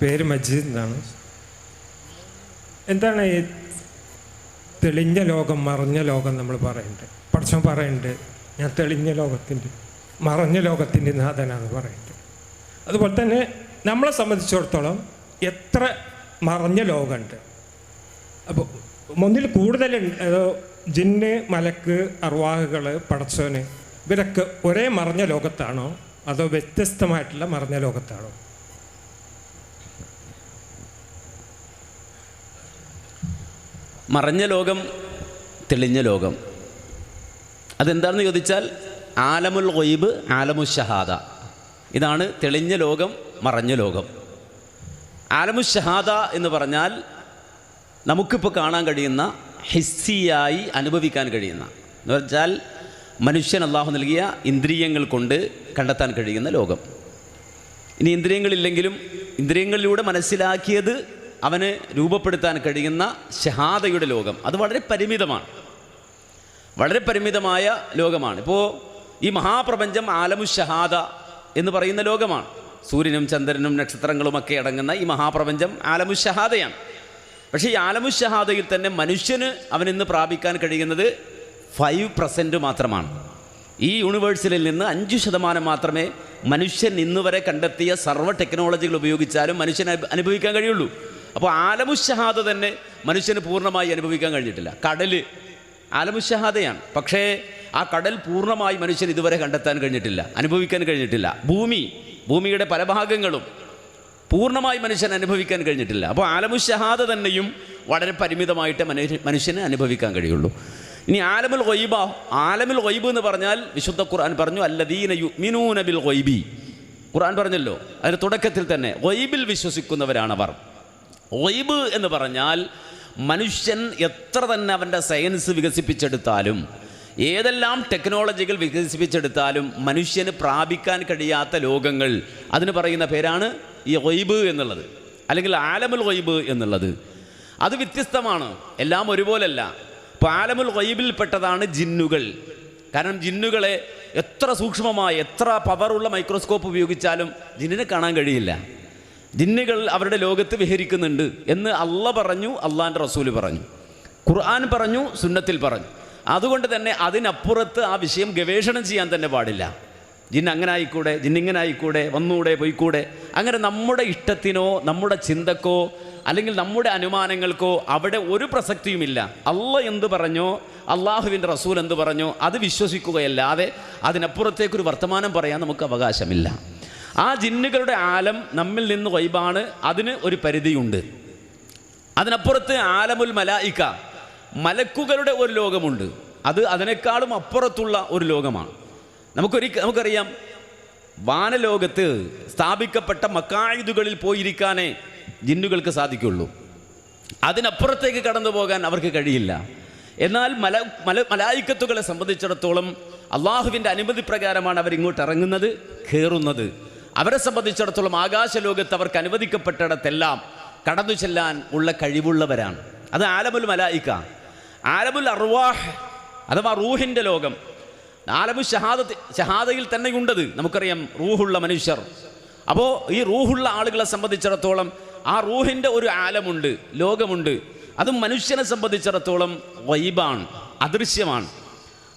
പേര് മജീദ് എന്നാണ്. എന്താണ് ഈ തെളിഞ്ഞ ലോകം മറഞ്ഞ ലോകം നമ്മൾ പറയുന്നുണ്ട് പഠിച്ചോ പറയുന്നുണ്ട് ഞാൻ തെളിഞ്ഞ ലോകത്തിന്റെ മറഞ്ഞ ലോകത്തിന്റെ നാഥനാണ് പറയുന്നത്. അതുപോലെ തന്നെ നമ്മളെ സംബന്ധിച്ചിടത്തോളം എത്ര മറഞ്ഞ ലോകമുണ്ട്. അപ്പോൾ ഒന്നിൽ കൂടുതൽ ജിന്ന് മലക്ക് അർവാഹുകൾ പടച്ചോന് ഇവരൊക്കെ ഒരേ മറഞ്ഞ ലോകത്താണോ? അതോ വ്യത്യസ്തമായിട്ടുള്ള മറഞ്ഞ ലോകത്താണോ? മറഞ്ഞ ലോകം തെളിഞ്ഞ ലോകം. അതെന്താണെന്ന് ചോദിച്ചാൽ ആലമുൽ ഒയ്ബ് ആലമു ഷഹാദ. ഇതാണ് തെളിഞ്ഞ ലോകം മറഞ്ഞ ലോകം. ആലമു ഷഹാദ എന്ന് പറഞ്ഞാൽ നമുക്കിപ്പോൾ കാണാൻ കഴിയുന്ന ഹിസ്സിയായി അനുഭവിക്കാൻ കഴിയുന്ന. എന്ന് വെച്ചാൽ മനുഷ്യൻ അള്ളാഹു നൽകിയ ഇന്ദ്രിയങ്ങൾ കൊണ്ട് കണ്ടെത്താൻ കഴിയുന്ന ലോകം. ഇനി ഇന്ദ്രിയങ്ങളില്ലെങ്കിലും ഇന്ദ്രിയങ്ങളിലൂടെ മനസ്സിലാക്കിയത് അവന് രൂപപ്പെടുത്താൻ കഴിയുന്ന ഷഹാദയുടെ ലോകം. അത് വളരെ പരിമിതമാണ്. വളരെ പരിമിതമായ ലോകമാണ്. ഇപ്പോൾ ഈ മഹാപ്രപഞ്ചം ആലമു ഷഹാദ എന്ന് പറയുന്ന ലോകമാണ്. സൂര്യനും ചന്ദ്രനും നക്ഷത്രങ്ങളും ഒക്കെ അടങ്ങുന്ന ഈ മഹാപ്രപഞ്ചം ആലമു ഷഹാദയാണ് പക്ഷേ ഈ ആലമു ഷഹാദയിൽ തന്നെ മനുഷ്യന് അവനിന്ന് പ്രാപിക്കാൻ കഴിയുന്നത് ഫൈവ് പെർസെന്റ് മാത്രമാണ്. ഈ യൂണിവേഴ്സിലിൽ നിന്ന് അഞ്ച് ശതമാനം മാത്രമേ മനുഷ്യൻ ഇന്നുവരെ കണ്ടെത്തിയ സർവ ടെക്നോളജികൾ ഉപയോഗിച്ചാലും മനുഷ്യൻ അനുഭവിക്കാൻ കഴിയുള്ളൂ. അപ്പോൾ ആലമുഷഹാദ തന്നെ മനുഷ്യന് പൂർണമായി അനുഭവിക്കാൻ കഴിഞ്ഞിട്ടില്ല. കടൽ ആലമുഷഹാദയാണ് പക്ഷേ ആ കടൽ പൂർണമായി മനുഷ്യൻ ഇതുവരെ കണ്ടെത്താൻ കഴിഞ്ഞിട്ടില്ല അനുഭവിക്കാൻ കഴിഞ്ഞിട്ടില്ല. ഭൂമി ഭൂമിയുടെ പല ഭാഗങ്ങളും പൂർണമായി മനുഷ്യൻ അനുഭവിക്കാൻ കഴിഞ്ഞിട്ടില്ല. അപ്പോൾ ആലമുഷഹാദ തന്നെയും വളരെ പരിമിതമായിട്ട് മനുഷ്യനെ അനുഭവിക്കാൻ കഴിയുള്ളൂ. ഇനി ആലമുൽ ഗൊയ്ബ ആലമുൽ ഗൊയ്ബ് എന്ന് പറഞ്ഞാൽ വിശുദ്ധ ഖുർആൻ പറഞ്ഞു അല്ലദീന യുമിനൂന ബിൽ ഗൊയ്ബി ഖുർആൻ പറഞ്ഞല്ലോ അതിന് തുടക്കത്തിൽ തന്നെ ഗൊയ്ബിൽ വിശ്വസിക്കുന്നവരാണവർ. ഗൊയ്ബ് എന്ന് പറഞ്ഞാൽ മനുഷ്യൻ എത്ര തന്നെ അവന്റെ സയൻസ് വികസിപ്പിച്ചെടുത്താലും ഏതെല്ലാം ടെക്നോളജികൾ വികസിപ്പിച്ചെടുത്താലും മനുഷ്യന് പ്രാപിക്കാൻ കഴിയാത്ത ലോകങ്ങൾ അതിന് പറയുന്ന പേരാണ് ഈ ഒയ്ബ് എന്നുള്ളത്. അല്ലെങ്കിൽ ആലമുൽ ഒയ്ബ് എന്നുള്ളത്. അത് വ്യത്യസ്തമാണ്. എല്ലാം ഒരുപോലല്ല. ഇപ്പോൾ ആലമുൽ ഒയ്ബിൽപ്പെട്ടതാണ് ജിന്നുകൾ. കാരണം ജിന്നുകളെ എത്ര സൂക്ഷ്മമായ എത്ര പവറുള്ള മൈക്രോസ്കോപ്പ് ഉപയോഗിച്ചാലും ജിന്നിനെ കാണാൻ കഴിയില്ല. ജിന്നുകൾ അവരുടെ ലോകത്ത് വിഹരിക്കുന്നുണ്ട് എന്ന് അല്ല പറഞ്ഞു അള്ളാന്റെ റസൂൽ പറഞ്ഞു. ഖുർആൻ പറഞ്ഞു സുന്നത്തിൽ പറഞ്ഞു. അതുകൊണ്ട് തന്നെ അതിനപ്പുറത്ത് ആ വിഷയം ഗവേഷണം ചെയ്യാൻ തന്നെ പാടില്ല. ജിന്ന് അങ്ങനെ ആയിക്കൂടെ ജിന്നിങ്ങനെ ആയിക്കൂടെ വന്നൂടെ പോയിക്കൂടെ. അങ്ങനെ നമ്മുടെ ഇഷ്ടത്തിനോ നമ്മുടെ ചിന്തക്കോ അല്ലെങ്കിൽ നമ്മുടെ അനുമാനങ്ങൾക്കോ അവിടെ ഒരു പ്രസക്തിയുമില്ല. അല്ല എന്ത് പറഞ്ഞോ അള്ളാഹുവിന്റെ റസൂൽ എന്ത് പറഞ്ഞോ അത് വിശ്വസിക്കുകയല്ലാതെ അതിനപ്പുറത്തേക്കൊരു വർത്തമാനം പറയാൻ നമുക്ക് അവകാശമില്ല. ആ ജിന്നുകളുടെ ആലം നമ്മിൽ നിന്ന് വൈബാണ്. അതിന് ഒരു പരിധിയുണ്ട്. അതിനപ്പുറത്ത് ആലമുൽ മലായിക്ക മലക്കുകളുടെ ഒരു ലോകമുണ്ട്. അത് അതിനേക്കാളും അപ്പുറത്തുള്ള ഒരു ലോകമാണ്. നമുക്കൊരി നമുക്കറിയാം വാനലോകത്ത് സ്ഥാപിക്കപ്പെട്ട മക്കായുധുകളിൽ പോയിരിക്കാനേ ജിന്നുകൾക്ക് സാധിക്കുള്ളൂ. അതിനപ്പുറത്തേക്ക് കടന്നു പോകാൻ അവർക്ക് കഴിയില്ല. എന്നാൽ മല മല മലായിക്കത്തുകളെ സംബന്ധിച്ചിടത്തോളം അള്ളാഹുവിന്റെ അനുമതി പ്രകാരമാണ് അവർ ഇങ്ങോട്ട് ഇറങ്ങുന്നത് കയറുന്നത്. അവരെ സംബന്ധിച്ചിടത്തോളം ആകാശലോകത്ത് അവർക്ക് അനുവദിക്കപ്പെട്ടിടത്തെല്ലാം കടന്നു ചെല്ലാൻ ഉള്ള കഴിവുള്ളവരാണ്. അത് ആലമുൽ മലായിക്ക ആലമുൽ അർവാഹ് അഥവാ റൂഹിന്റെ ലോകം. ആലമു ഷഹാദത്ത് ഷഹാദയിൽ തന്നെ ഉണ്ടത് നമുക്കറിയാം റൂഹുള്ള മനുഷ്യർ. അപ്പോൾ ഈ റൂഹുള്ള ആളുകളെ സംബന്ധിച്ചിടത്തോളം ആ റൂഹിന്റെ ഒരു ആലമുണ്ട് ലോകമുണ്ട്. അത് മനുഷ്യനെ സംബന്ധിച്ചിടത്തോളം വൈബാണ് അദൃശ്യമാണ്.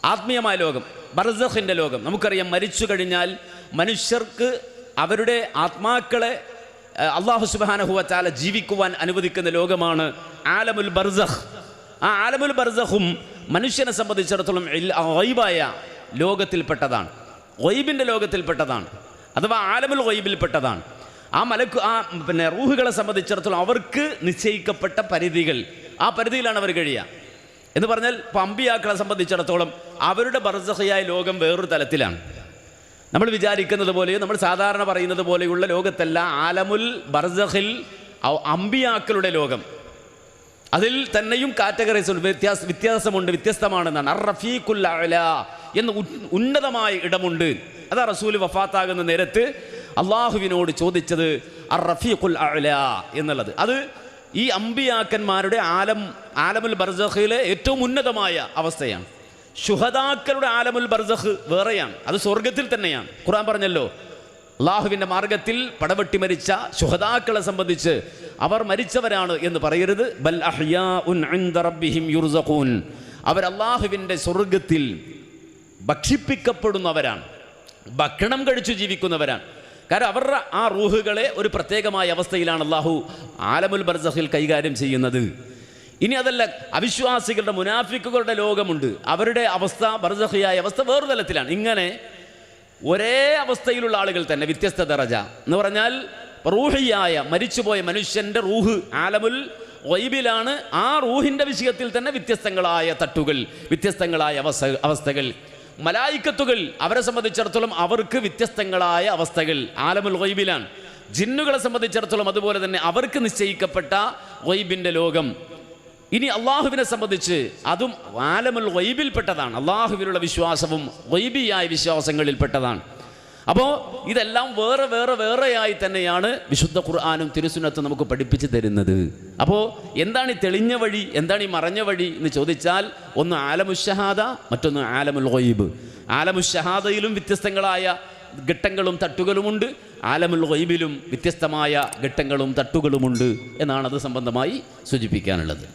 ആത്മീയമായ ലോകം ബർസഖിന്റെ ലോകം. നമുക്കറിയാം മരിച്ചു കഴിഞ്ഞാൽ മനുഷ്യർക്ക് അവരുടെ ആത്മാക്കളെ അള്ളാഹു സുബാനഹുവച്ചാല ജീവിക്കുവാൻ അനുവദിക്കുന്ന ലോകമാണ് ആലമുൽ ബർസഖ്. ആ ആലമുൽ ബർസഖും മനുഷ്യനെ സംബന്ധിച്ചിടത്തോളം വൈബായ ലോകത്തിൽപ്പെട്ടതാണ്. വൈബിന്റെ ലോകത്തിൽപ്പെട്ടതാണ്. അഥവാ ആലമുൽ വൈബിൽപ്പെട്ടതാണ് ആ മലക്ക് ആ പിന്നെ റൂഹുകളെ സംബന്ധിച്ചിടത്തോളം അവർക്ക് നിശ്ചയിക്കപ്പെട്ട പരിധികൾ. ആ പരിധിയിലാണ് അവർ കഴിയുക. എന്ന് പറഞ്ഞാൽ പമ്പിയാക്കളെ സംബന്ധിച്ചിടത്തോളം അവരുടെ ബർസഹയായ ലോകം വേറൊരു തലത്തിലാണ്. നമ്മൾ വിചാരിക്കുന്നത് പോലെയോ നമ്മൾ സാധാരണ പറയുന്നത് പോലെയുള്ള ലോകത്തല്ല ആലമുൽ ബർസഹിൽ അമ്പിയാക്കളുടെ ലോകം. അതിൽ തന്നെയും കാറ്റഗറീസ് വ്യത്യാസ വ്യത്യാസമുണ്ട് വ്യത്യസ്തമാണെന്നാണ്. അർ റഫീഖുൽ എന്ന എന്ന് ഉന്നതമായ ഇടമുണ്ട്. അതാ റസൂൽ വഫാത്താകുന്ന നേരത്ത് അള്ളാഹുവിനോട് ചോദിച്ചത് അർ റഫീഖുൽ അല എന്നുള്ളത്. അത് ഈ അമ്പിയാക്കന്മാരുടെ ആലം ആലമുൽ ബർസഖിലെ ഏറ്റവും ഉന്നതമായ അവസ്ഥയാണ്. ശുഹദാക്കളുടെ ആലമുൽ ബർസഖ് വേറെയാണ്. അത് സ്വർഗത്തിൽ തന്നെയാണ്. ഖുറാൻ പറഞ്ഞല്ലോ അള്ളാഹുവിന്റെ മാർഗത്തിൽ പടവെട്ടി മരിച്ച ശുഹദാക്കളെ സംബന്ധിച്ച് അവർ മരിച്ചവരാണ് എന്ന് പറയരുത്. ബൽ യുർസഖൂൻ. അവർ അള്ളാഹുവിന്റെ സ്വർഗത്തിൽ ഭക്ഷിപ്പിക്കപ്പെടുന്നവരാണ്. ഭക്ഷണം കഴിച്ചു ജീവിക്കുന്നവരാണ്. കാരണം അവരുടെ ആ റൂഹുകളെ ഒരു പ്രത്യേകമായ അവസ്ഥയിലാണ് അള്ളാഹു ആലമുൽ ബർസഖിൽ കൈകാര്യം ചെയ്യുന്നത്. ഇനി അതല്ല അവിശ്വാസികളുടെ മുനാഫിക്കുകളുടെ ലോകമുണ്ട്. അവരുടെ അവസ്ഥ ബർസഖിയായ അവസ്ഥ വേറൊരു തലത്തിലാണ്. ഇങ്ങനെ ഒരേ അവസ്ഥയിലുള്ള ആളുകൾ തന്നെ വ്യത്യസ്ത ദറജ. എന്ന് പറഞ്ഞാൽ റൂഹിയായ മരിച്ചുപോയ മനുഷ്യന്റെ റൂഹ് ആലമുൽ വൈബിലാണ് ആ റൂഹിന്റെ വിഷയത്തിൽ തന്നെ വ്യത്യസ്തങ്ങളായ തട്ടുകൾ വ്യത്യസ്തങ്ങളായ അവസ്ഥ അവസ്ഥകൾ. മലായിക്കത്തുകൾ അവരെ സംബന്ധിച്ചിടത്തോളം അവർക്ക് വ്യത്യസ്തങ്ങളായ അവസ്ഥകൾ ആലമുൽ വൈബിലാണ് ജിന്നുകളെ സംബന്ധിച്ചിടത്തോളം അതുപോലെ തന്നെ അവർക്ക് നിശ്ചയിക്കപ്പെട്ട വൈബിന്റെ ലോകം. ഇനി അള്ളാഹുവിനെ സംബന്ധിച്ച് അതും ആലമുൽ വൈബിൽപ്പെട്ടതാണ് അള്ളാഹുവിനുള്ള വിശ്വാസവും വൈബിയായ വിശ്വാസങ്ങളിൽപ്പെട്ടതാണ് അപ്പോൾ ഇതെല്ലാം വേറെ വേറെ വേറെയായി തന്നെയാണ് വിശുദ്ധ ഖുർആാനും തിരുസുനത്തും നമുക്ക് പഠിപ്പിച്ചു തരുന്നത്. അപ്പോൾ എന്താണ് ഈ തെളിഞ്ഞ വഴി എന്താണ് ഈ മറഞ്ഞ വഴി എന്ന് ചോദിച്ചാൽ ഒന്ന് ആലമുഷഹാദ മറ്റൊന്ന് ആലമുൽ വൈബ് ആലമുഷഹാദയിലും വ്യത്യസ്തങ്ങളായ ഘട്ടങ്ങളും തട്ടുകളുമുണ്ട്. ആലമുൽ വൈബിലും വ്യത്യസ്തമായ ഘട്ടങ്ങളും തട്ടുകളുമുണ്ട് എന്നാണ് അത് സംബന്ധമായി സൂചിപ്പിക്കാനുള്ളത്.